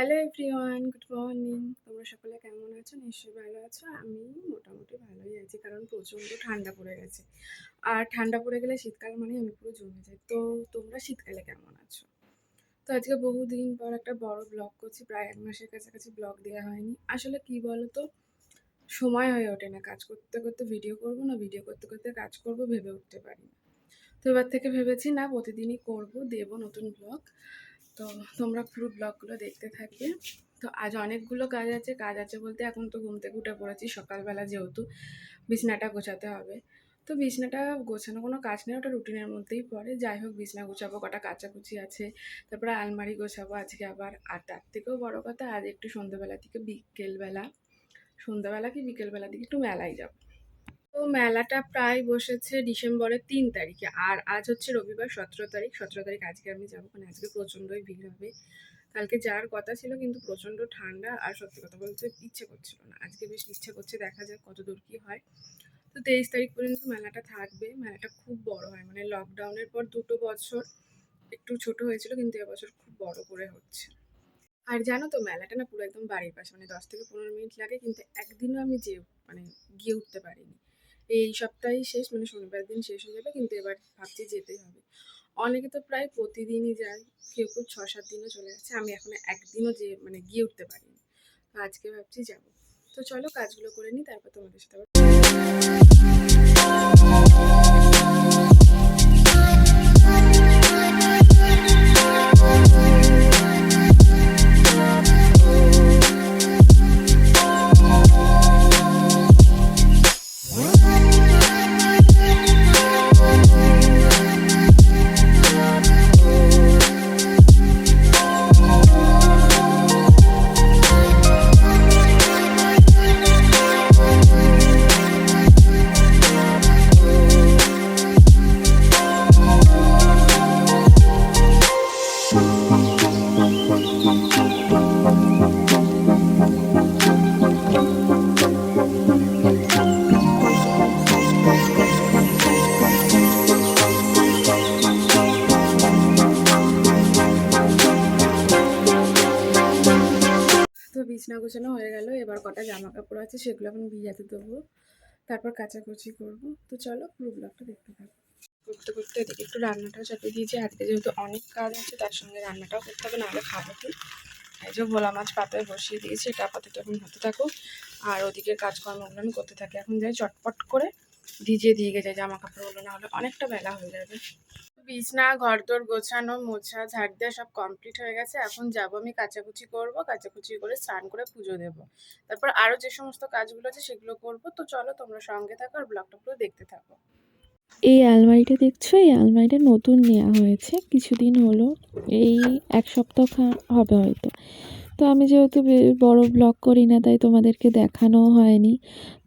Hello everyone good morning তোমরা সকলে কেমন আছো? নিশ্চয়ই ভালো আছো। আমি মোটামুটি ভালোই আছি, কারণ প্রচণ্ড ঠান্ডা পড়ে গেছে। আর ঠান্ডা পড়ে গেলে শীতকাল মানে আমি পুরো জমে যাই। তো তোমরা শীতকালে কেমন আছো? তো আজকে বহুদিন পর একটা বড় ব্লগ করছি। প্রায় এক মাসের কাছাকাছি ব্লগ দেওয়া হয়নি। আসলে কি বলো তো সময় হয়ে ওঠে না। কাজ করতে করতে ভিডিও করব না ভিডিও করতে করতে কাজ করব, ভেবে উঠতে পারি না। তো এবার থেকে ভেবেছি, না, প্রতিদিনই করব, দেবো নতুন ব্লগ তো তোমরা পুরো ব্লগগুলো দেখতে থাকবে। তো আজ অনেকগুলো কাজ আছে। কাজ আছে বলতে এখন তো ঘুম থেকে উঠে পড়েছি। সকালবেলা যেহেতু বিছনাটা গোছাতে হবে। তো বিছনাটা গোছানো কোনো কাজ নেই। ওটা রুটিনের মধ্যেই পড়ে। যাই হোক, বিছনা গোছাবো। কটা কাচাকুচি আছে। তারপরে আলমারি গোছাবো। আজকে আবার আর তার থেকেও বড়ো কথা। আজ একটু সন্ধ্যেবেলা থেকে বিকেলবেলা। সন্ধ্যাবেলা কি বিকেলবেলা দিকে একটু মেলায় যাব। তো মেলাটা প্রায় বসেছে ডিসেম্বরের তিন তারিখে। আর আজ হচ্ছে রবিবার, সতেরো তারিখ। সতেরো তারিখ আজকে আমি যাব কারণ আজকে প্রচণ্ডই ভিড় হবে। কালকে যাওয়ার কথা ছিল কিন্তু প্রচণ্ড ঠান্ডা আর সত্যি কথা বলতে ইচ্ছে করছিল না। আজকে বেশ ইচ্ছে করছে দেখা যাক কত দূর কী হয়। তো তেইশ তারিখ পর্যন্ত মেলাটা থাকবে। মেলাটা খুব বড় হয়। মানে লকডাউনের পর দুটো বছর একটু ছোট হয়েছিল কিন্তু এবছর খুব বড় করে হচ্ছে। আর জানো তো মেলাটা না পুরো একদম বাড়ির পাশে। মানে দশ থেকে পনেরো মিনিট লাগে কিন্তু একদিনও আমি যে মানে গিয়ে উঠতে পারিনি। এই সপ্তাহেই শেষ মানে শনিবার দিন শেষ হয়ে যাবে, কিন্তু এবার ভাবছি যেতে হবে। অনেকে তো প্রায় প্রতিদিনই যায়, কেউ কেউ ছ সাত দিনও চলে যাচ্ছে আমি এখন একদিনও যে মানে গিয়ে উঠতে পারিনি। তো আজকে ভাবছি যাব। তো চলো কাজগুলো করে নিই, তারপর তোমাদের সাথে জামা কাপড় আছে সেগুলো এখন ভিজাতে দেবো। তারপর কাচাকুচি করব। তো চলো পুরো ব্লগটা দেখতে থাকো। করতে করতে এদিকে একটু রান্নাটাও চাপিয়ে দিয়েছি। আজকে যেহেতু অনেক কাজ আছে, তার সঙ্গে রান্নাটাও করতে হবে, নাহলে খাব কি? এই যে ভোলা মাছ পাতায় বসিয়ে দিয়েছি, এটা আপাতত এখন হতে থাকুক। আর ওদিকে কাজকর্মগুলো আমি করতে থাকি। এখন যাই চটপট করে ভিজিয়ে দিয়ে গেছে জামা কাপড়গুলো না হলে অনেকটা বেলা হয়ে যাবে। বিছনা, ঘরদোর গোছানো, মোছা, ঝাড় দেওয়া সব কমপ্লিট হয়ে গেছে। এখন যাব আমি কাচাকুচি করব, কাচাকুচি করে স্নান করে পুজো দেব। তারপর আরও যে সমস্ত কাজগুলো আছে সেগুলো করব। তো চলো তোমরা সঙ্গে থাকো আর ব্লগটা পুরো দেখতে থাকো। এই আলমারিটা দেখছ? এই আলমারিটা নতুন নেওয়া হয়েছে। কিছুদিন হলো, এই এক সপ্তাহ হবে হয়তো। তো আমি যেহেতু বড় ব্লগ করি না, তাই তোমাদেরকে দেখানো হয়নি।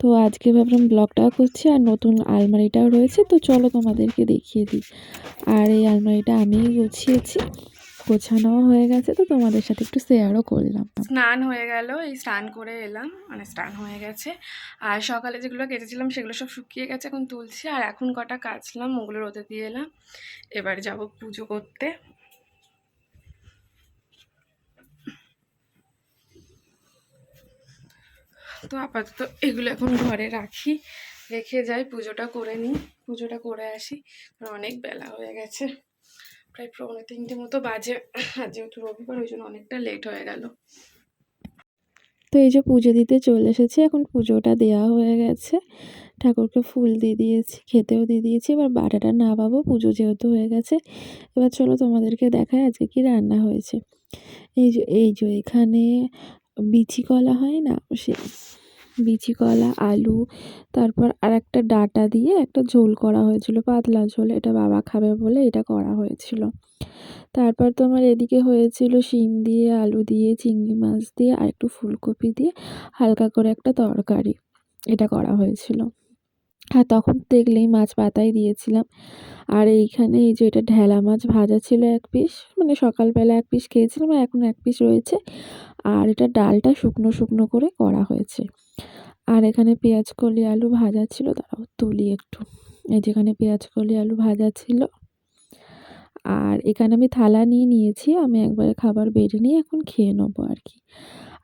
তো আজকে ভাবলাম ব্লগটাও করছি আর নতুন আলমারিটাও রয়েছে, তো চলো তোমাদেরকে দেখিয়ে দিই। আর এই আলমারিটা আমিই গুছিয়েছি, গোছানোও হয়ে গেছে, তো তোমাদের সাথে একটু শেয়ারও করলাম। স্নান হয়ে গেল, এই স্নান করে এলাম মানে স্নান হয়ে গেছে। আর সকালে যেগুলো কেটেছিলাম সেগুলো সব শুকিয়ে গেছে, এখন তুলছি, আর এখন কটা কাচলাম, ওগুলো রোদে দিয়ে এলাম। এবার যাব পুজো করতে। তো আপাতত এগুলো এখন ঘরে রাখি, রেখে যাই, পুজোটা করে নিই, পুজোটা করে আসি অনেক বেলা হয়ে গেছে। প্রায় পৌনে তিনটে মতো বাজে, যেহেতু রবিবার, ওই জন্য অনেকটা লেট হয়ে গেল। তো এই যে পুজো দিতে চলে এসেছি, এখন পুজোটা দেওয়া হয়ে গেছে। ঠাকুরকে ফুল দিয়ে দিয়েছি, খেতেও দিয়ে দিয়েছি, এবার বাটাটা নামাবো, পুজো যেহেতু হয়ে গেছে। এবার চলো তোমাদেরকে দেখায় আজকে কি রান্না হয়েছে। এই যে এই যে এখানে বিচি কলা হয় না? সে বিচি কলা, আলু, তারপর আর একটা ডাটা দিয়ে একটা ঝোল করা হয়েছিল, পাতলা ঝোল, এটা বাবা খাবে বলে এটা করা হয়েছিল। তারপর তোমার এদিকে হয়েছিল শিম দিয়ে, আলু দিয়ে, চিংড়ি মাছ দিয়ে, আর একটু ফুলকপি দিয়ে হালকা করে একটা তরকারি, এটা করা হয়েছিল। আর তখন দেখলেই মাছ পাতাই দিয়েছিলাম। আর এইখানে এই যে এটা ঢেলা মাছ ভাজা ছিল এক পিস মানে সকালবেলা এক পিস খেয়েছিলাম আর এখন এক পিস রয়েছে। আর এটা ডালটা শুকনো শুকনো করে করা হয়েছে। আর এখানে পেঁয়াজ, কলি, আলু ভাজা ছিল। তারাও তুলি একটু। এই যেখানে পেঁয়াজ, কলি, আলু ভাজা ছিল। আর এখানে আমি থালা নিয়ে নিয়েছি। আমি একবারে খাবার বেড়ে নিয়ে এখন খেয়ে নেব আর কি।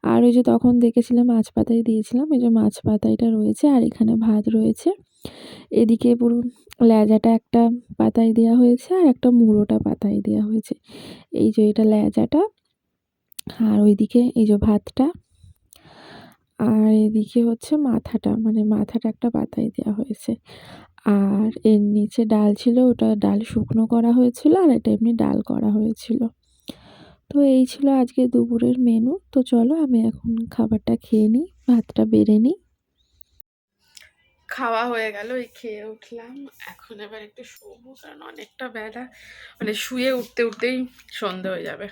আর ওই যে তখন দেখেছিলাম মাছ পাতায় দিয়েছিলাম, এই যে মাছ পাতাইটা রয়েছে আর এখানে ভাত রয়েছে। এদিকে পুরো ল্যাজাটা একটা পাতায় দেওয়া হয়েছে আর একটা মুড়োটা পাতায় দেওয়া হয়েছে। এই যে এটা ল্যাজাটা আর ওইদিকে এই যে ভাতটা। আর এদিকে হচ্ছে মাথাটা মানে মাথাটা একটা পাতায় দেওয়া হয়েছে। আর এর নিচে ডাল ছিল, ওটা ডাল শুকনো করা হয়েছিল আর এটা এমনি ডাল করা হয়েছিল। তো এই ছিল আজকে দুপুরের মেনু তো চলো আমি এখন খাবারটা খেয়ে নিই, ভাতটা বেড়ে নিই। খাওয়া হয়ে গেল, এই খেয়ে উঠলাম। এখন এবার একটু শোবো, কারণ অনেকটা বেলা। মানে শুয়ে উঠতে উঠতেই সন্ধে হয়ে যাবে।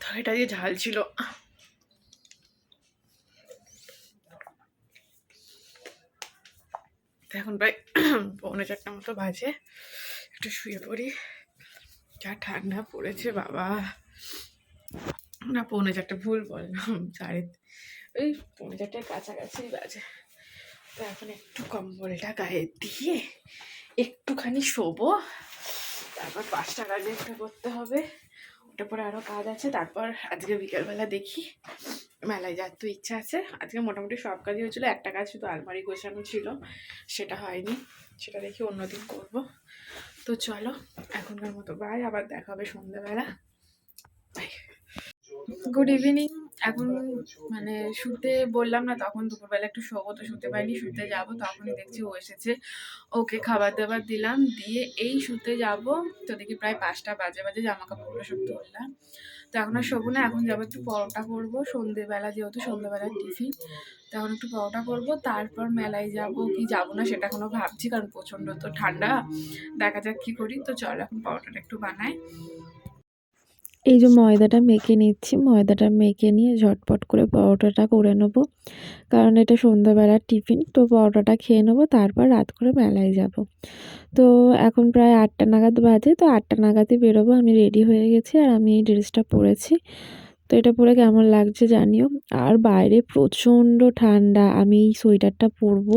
তরকারিটা দিয়ে ঝাল ছিল। এখন প্রায় পৌনে চারটা মতো বাজে। একটু শুয়ে পড়ি। যা ঠান্ডা পড়েছে বাবা। না, পৌনে চারটে ভুল বললাম সাড়ে ওই পৌনে চারটের কাছাকাছি বাজে। তো এখন একটু কম্বলটা গায়ে দিয়ে একটুখানি শোবো। তারপর পাঁচটা একটা করতে হবে। ওটা পরে আরও কাজ আছে। তারপর আজকে বিকেলবেলা দেখি। মেলায় যাওয়ার তো ইচ্ছা আছে। আজকে মোটামুটি সব কাজই হয়েছিল। একটা কাজ শুধু আলমারি গোছানো ছিল। সেটা হয়নি। সেটা দেখি অন্যদিন করব। তো চলো, এখনকার মতো বাই আবার দেখা হবে সন্ধ্যাবেলা। গুড ইভিনিং এখন মানে শুতে বললাম না, তখন দুপুরবেলা একটু শোবো তো শুতে পারিনি, শুতে যাব, তখনই দেখছি ও এসেছে। ওকে খাবার দাবার দিলাম, দিয়ে এই শুতে যাব, তো দেখি প্রায় পাঁচটা বাজে বাজে জামা কাপড়গুলো সব তুললাম। তো এখন আর শোবো না এখন যাব একটু পরোটা করব সন্ধেবেলা যেহেতু সন্ধেবেলার টিফিন তো এখন একটু পরোটা করব তারপর মেলায় যাব কি যাব না সেটা এখনও ভাবছি কারণ প্রচণ্ড তো ঠান্ডা। দেখা যাক কী করি তো চল এখন পরোটাটা একটু বানাই। এই যে ময়দাটা মেখে নিচ্ছি, ময়দাটা মেখে নিয়ে ঝটপট করে পরোটাটা করে নেব। কারণ এটা সন্ধ্যাবেলার টিফিন, তো পরোটাটা খেয়ে নেব, তারপর রাত করে মেলায় যাব। তো এখন প্রায় আটটা নাগাদ বাজে, তো আটটা নাগাদই বেরোবো, আমি রেডি হয়ে গেছি আর আমি এই ড্রেসটা পরেছি। তো এটা পরে কেমন লাগছে জানিও। আর বাইরে প্রচণ্ড ঠান্ডা, আমি এই সোয়েটারটা পরবো।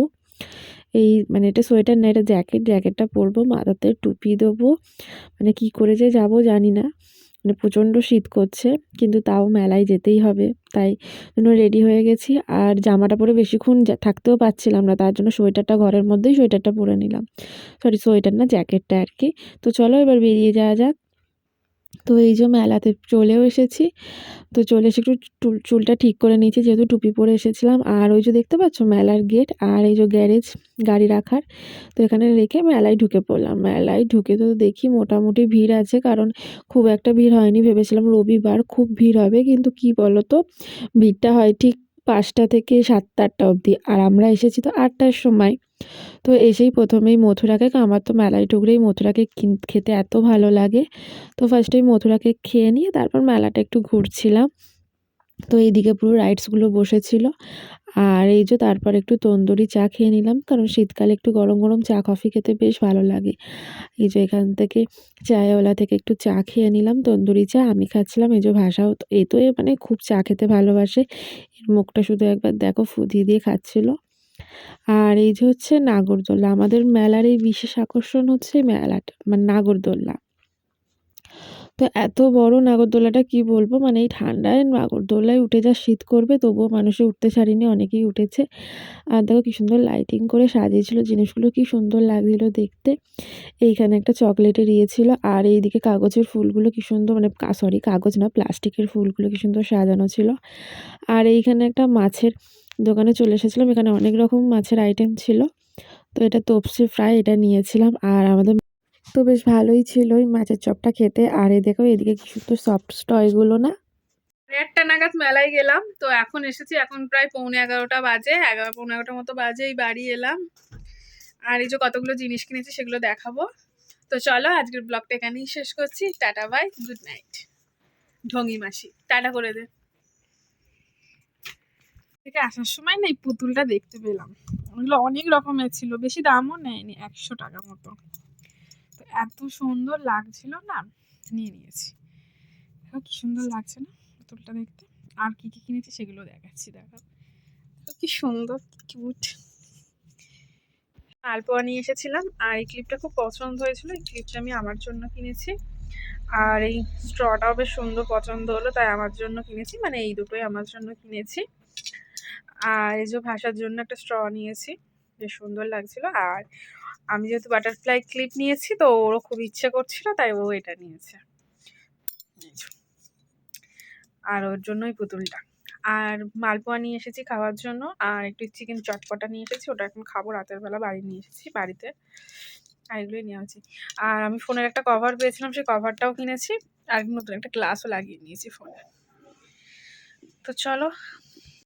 এই মানে এটা সোয়েটার না, এটা জ্যাকেট, জ্যাকেটটা পরবো, মাথাতে টুপি দেবো। মানে কি করে যে যাব জানি না। মানে প্রচণ্ড শীত করছে, কিন্তু তাও মেলায় যেতেই হবে। তাই জন্য রেডি হয়ে গেছি, আর জামাটা পরে বেশিক্ষণ থাকতেও পারছিলাম না, তার জন্য সোয়েটারটা ঘরের মধ্যেই সোয়েটারটা পরে নিলাম। সরি সোয়েটার না, জ্যাকেটটা আর কি। তো চলো এবার বেরিয়ে যাওয়া যাক। তো এই যে মেলাতে চলেও এসেছি। তো চলে এসে একটু চুল, চুলটা ঠিক করে নিয়েছি, যেহেতু টুপি পরে এসেছিলাম। আর ওই যে দেখতে পাচ্ছ মেলার গেট আর এই যে গ্যারেজ, গাড়ি রাখার। তো এখানে রেখে মেলায় ঢুকে পড়লাম। মেলায় ঢুকে তো দেখি মোটামুটি ভিড় আছে, কারণ খুব একটা ভিড় হয়নি। ভেবেছিলাম রবিবার খুব ভিড় হবে, কিন্তু কি বলো তো ভিড়টা হয় ঠিক পাঁচটা থেকে সাতটা আটটা অবধি। আর আমরা এসেছি তো আটটার সময়। তো এসেই প্রথমেই মথুরাকে, আমার তো মেলায় টুকরেই মথুরাকে কিন- খেতে এত ভালো লাগে। তো ফার্স্টে ফার্স্টেই মথুরাকে খেয়ে নিয়ে তারপর মেলাটা একটু ঘুরছিলাম। তো এইদিকে পুরো রাইডসগুলো বসেছিল। আর এই যে তারপর একটু তন্দুরি চা খেয়ে নিলাম, কারণ শীতকালে একটু গরম গরম চা কফি খেতে বেশ ভালো লাগে। এই যে এখান থেকে চায়ওয়ালা থেকে একটু চা খেয়ে নিলাম, তন্দুরি চা, আমি খাচ্ছিলাম, এই যে ভাষাও এই তো এ মানে খুব চা খেতে ভালোবাসে। এর মুখটা শুধু একবার দেখো ফুদিয়ে দিয়ে খাচ্ছিল। আর এই যে হচ্ছে নাগরদোল্লা, আমাদের মেলার এই বিশেষ আকর্ষণ হচ্ছে মেলাটা মানে নাগরদোল্লা। তো এত বড় নাগরদোলাটা কি বলব? মানে এই ঠান্ডায় নাগরদোলায় উঠে যা শীত করবে, তবুও মানুষে উঠতে ছাড়েনি, অনেকেই উঠেছে। আর দেখো কি সুন্দর লাইটিং করে সাজিয়েছিল, জিনিসগুলো কি সুন্দর লাগছিল দেখতে। এইখানে একটা চকলেটের ইয়ে ছিল, আর এইদিকে কাগজের ফুলগুলো কি সুন্দর মানে সরি কাগজ না, প্লাস্টিকের ফুলগুলো কি সুন্দর সাজানো ছিল। আর এইখানে একটা মাছের দোকানে চলে এসেছিলাম। এখানে অনেক রকম মাছের আইটেম ছিল। তো এটা তপসি ফ্রাই এটা নিয়েছিলাম। আর আমাদের তো বেশ ভালোই ছিল ওই মাছের চপটা খেতে। আর এই দেখো, এদিকে কি সুন্দর সফট টয়গুলো না? একটা নাগাদ মেলায় গেলাম। তো এখন এসেছি, এখন প্রায় পৌনে এগারোটা বাজে। এগারো, পৌনে এগারোটার মতো বাজে এই বাড়ি এলাম। আর এই যে কতগুলো জিনিস কিনেছি সেগুলো দেখাবো। তো চলো, আজকের ব্লগটা এখানেই শেষ করছি। টাটা বাই গুড নাইট ঢঙ্গি মাসি টাটা করে দে। থেকে আসার সময় না এই পুতুলটা দেখতে পেলাম। ওগুলো অনেক রকমের ছিল, বেশি দামও নেয়নি, একশো টাকা মতো। তো এত সুন্দর লাগছিল না, নিয়ে নিয়েছি। কি সুন্দর লাগছে না পুতুলটা দেখতে। আর কি কি কিনেছি সেগুলো দেখাচ্ছি, দেখো। কি সুন্দর কিউট মালপোয়া নিয়ে এসেছিলাম, আর এই ক্লিপটা খুব পছন্দ হয়েছিল, এই ক্লিপটা আমি আমার জন্য কিনেছি। আর এই স্ট্রটাও বেশ সুন্দর পছন্দ হলো, তাই আমার জন্য কিনেছি মানে এই দুটোই আমার জন্য কিনেছি। আর এই যে ভাষার জন্য একটা স্ট্র নিয়েছি, বেশ সুন্দর লাগছিল। আর আমি যেহেতু বাটারফ্লাই ক্লিপ নিয়েছি, তো ওরও খুব ইচ্ছে করছিল, তাই ও এটা নিয়েছে। আর ওর জন্যই পুতুলটা। আর মালপোয়া নিয়ে এসেছি খাওয়ার জন্য, আর একটু চিকেন চটপটা নিয়ে এসেছি, ওটা এখন খাব, রাতের বেলা বাড়ি নিয়ে এসেছি, বাড়িতে। আর এগুলোই নিয়ে আছি আর আমি ফোনের একটা কভার পেয়েছিলাম, সেই কভারটাও কিনেছি, আর নতুন একটা গ্লাসও লাগিয়ে নিয়েছি ফোনে। তো চলো